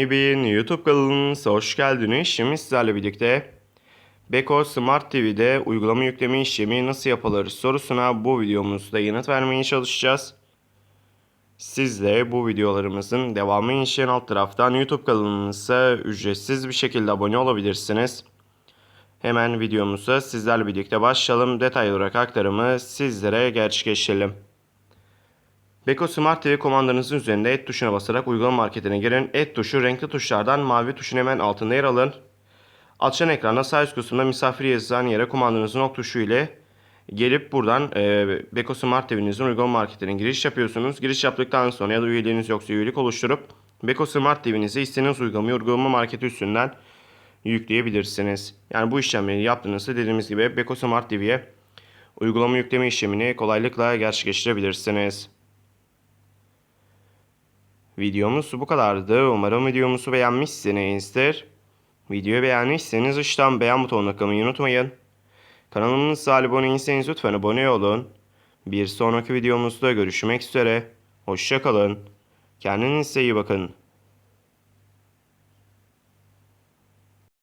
Rahibin YouTube kanalınıza hoş geldiniz. Şimdi sizlerle birlikte Beko Smart TV'de uygulama yükleme işlemi nasıl yapılır sorusuna bu videomuzda yanıt vermeye çalışacağız. Siz de bu videolarımızın devamı için alt taraftan YouTube kanalımıza ücretsiz bir şekilde abone olabilirsiniz. Hemen videomuza sizlerle birlikte başlayalım. Detaylı olarak aktarımı sizlere gerçekleştirelim. Beko Smart TV komandanızın üzerinde et tuşuna basarak uygulama marketine girin. Et tuşu renkli tuşlardan mavi tuşun hemen altında yer alın. Açan ekranda sağ üst kısımda misafir yazan yere kumandanızın ok tuşu ile gelip buradan e, Beko Smart TV'nizin uygulama marketine giriş yapıyorsunuz. Giriş yaptıktan sonra ya da üyeliğiniz yoksa üyelik oluşturup Beko Smart TV'nizi istediğiniz uygulamayı uygulama marketi üstünden yükleyebilirsiniz. Yani bu işlemleri yaptığınızda dediğimiz gibi Beko Smart TV'ye uygulama yükleme işlemini kolaylıkla gerçekleştirebilirsiniz. Videomuz bu kadardı. Umarım videomuzu beğenmişsinizdir. Videoyu beğendiyseniz aşağıdan beğen butonuna tıklamayı unutmayın. Kanalımıza abone değilseniz lütfen abone olun. Bir sonraki videomuzda görüşmek üzere. Hoşçakalın. Kendinize iyi bakın.